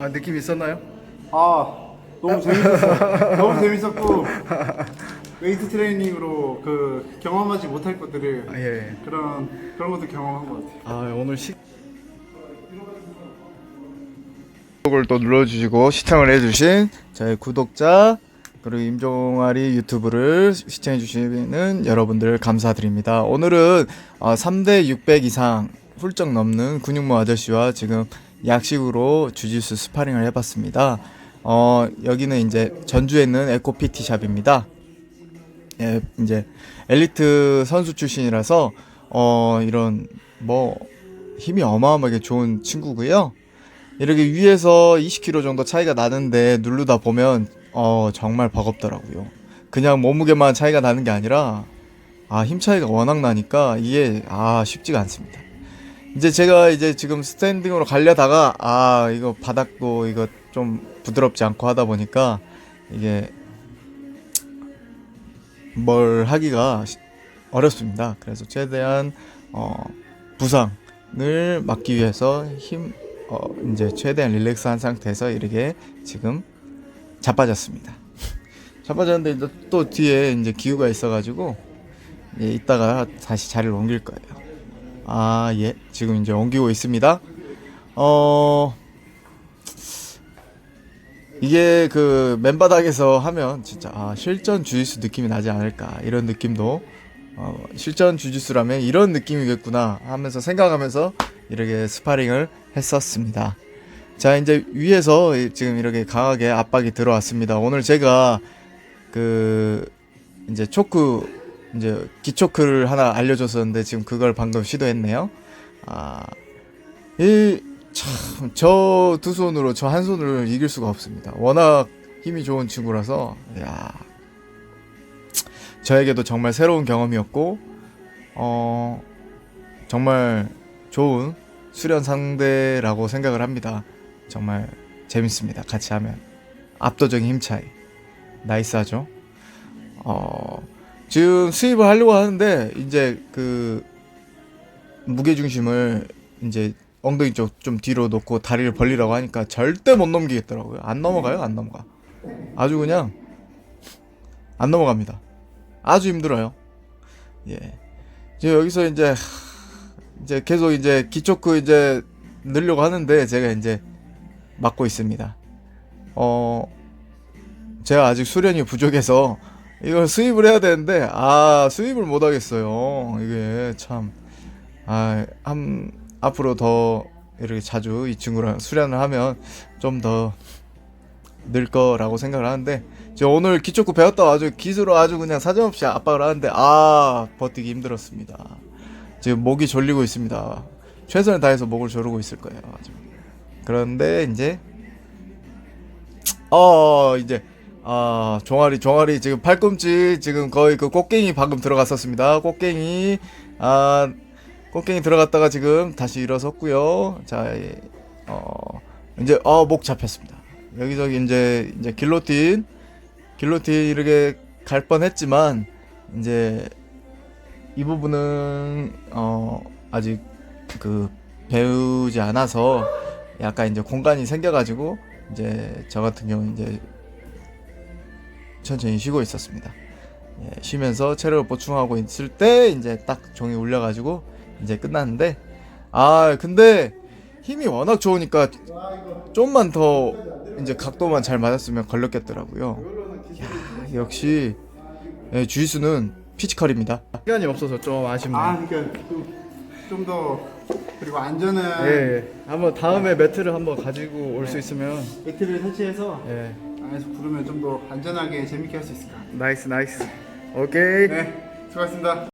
아, 느낌 있었나요? 아 너무 재밌었어. 너무 재밌었고 웨이트 트레이닝으로 그 경험하지 못할 것들을 아, 예. 그런 그런 것도 경험한 것 같아요. 아, 오늘 식 구독을 또 눌러주시고 시청을 해주신 저희 구독자 그리고 임종아리 유튜브를 시청해주시는 여러분들 감사드립니다. 오늘은 어, 3대 600 이상 훌쩍 넘는 근육모 아저씨와 지금 약식으로 주짓수 스파링을 해봤습니다. 어, 여기는 이제 전주에 있는 에코피티 샵입니다. 예, 이제 엘리트 선수 출신이라서 어 이런 뭐 힘이 어마어마하게 좋은 친구고요. 이렇게 위에서 20kg 정도 차이가 나는데 누르다 보면 어 정말 버겁더라고요. 그냥 몸무게만 차이가 나는 게 아니라 아 힘 차이가 워낙 나니까 이게 아 쉽지가 않습니다. 이제 제가 이제 지금 스탠딩으로 가려다가 아 이거 바닥도 이거 좀 부드럽지 않고 하다 보니까 이게 뭘 하기가 시- 어렵습니다. 그래서 최대한 어, 부상을 막기 위해서 힘 어, 이제 최대한 릴렉스한 상태에서 이렇게 지금 자빠졌습니다. 자빠졌는데 이제 또 뒤에 이제 기후가 있어가지고 예, 이따가 다시 자리를 옮길 거예요. 아 예, 지금 이제 옮기고 있습니다. 어 이게 그 맨바닥에서 하면 진짜 아, 실전 주짓수 느낌이 나지 않을까 이런 느낌도 어, 실전 주짓수라면 이런 느낌이겠구나 하면서 생각하면서 이렇게 스파링을 했었습니다. 자 이제 위에서 지금 이렇게 강하게 압박이 들어왔습니다. 오늘 제가 그 이제 초크 이제 기초크를 하나 알려줬었는데 지금 그걸 방금 시도했네요. 아, 이 참, 저 두 손으로 저 한 손으로 이길 수가 없습니다. 워낙 힘이 좋은 친구라서, 야 저에게도 정말 새로운 경험이었고, 어, 정말 좋은 수련 상대라고 생각을 합니다. 정말 재밌습니다. 같이 하면. 압도적인 힘 차이. 나이스하죠? 어, 지금 수입을 하려고 하는데, 이제 그, 무게 중심을 이제 엉덩이 쪽 좀 뒤로 놓고 다리를 벌리라고 하니까 절대 못 넘기겠더라고요. 안 넘어가요, 안 넘어가. 아주 그냥 안 넘어갑니다. 아주 힘들어요. 예. 이제 여기서 이제 이제 계속 이제 기초크 이제 넣으려고 하는데 제가 이제 막고 있습니다. 어 제가 아직 수련이 부족해서 이걸 수입을 해야 되는데 아 수입을 못 하겠어요. 이게 참 아, 한, 앞으로 더 이렇게 자주 이 친구랑 수련을 하면 좀 더 늘 거라고 생각을 하는데, 저 오늘 기초코 배웠다 아주 기술로 아주 그냥 사정없이 압박을 하는데, 아, 버티기 힘들었습니다. 지금 목이 졸리고 있습니다. 최선을 다해서 목을 조르고 있을 거예요. 아주. 그런데 이제, 어, 이제, 아, 종아리, 종아리, 지금 팔꿈치, 지금 거의 그 꽃갱이 방금 들어갔었습니다. 꽃갱이, 아, 꽃갱이 들어갔다가 지금 다시 일어섰고요. 자, 이, 어, 이제 어, 목 잡혔습니다. 여기저기 이제 이제 길로틴 길로틴 이렇게 갈 뻔했지만 이제 이 부분은 어 아직 그 배우지 않아서 약간 이제 공간이 생겨가지고 이제 저 같은 경우 이제 천천히 쉬고 있었습니다. 예, 쉬면서 체력을 보충하고 있을 때 이제 딱 종이 울려가지고 이제 끝났는데 아 근데 힘이 워낙 좋으니까 좀만 더 이제 각도만 잘 맞았으면 걸렸겠더라고요. 야 역시 예, 주짓수는 피지컬입니다. 시간이 없어서 좀 아쉽네요. 아 그러니까 좀 더 그리고 안전은 예, 한번 다음에 매트를 한번 가지고 올 수 있으면 매트를 설치해서 예, 안에서 부르면 좀 더 안전하게 재밌게 할 수 있을까. 나이스 나이스. 오케이. 네, 수고하셨습니다.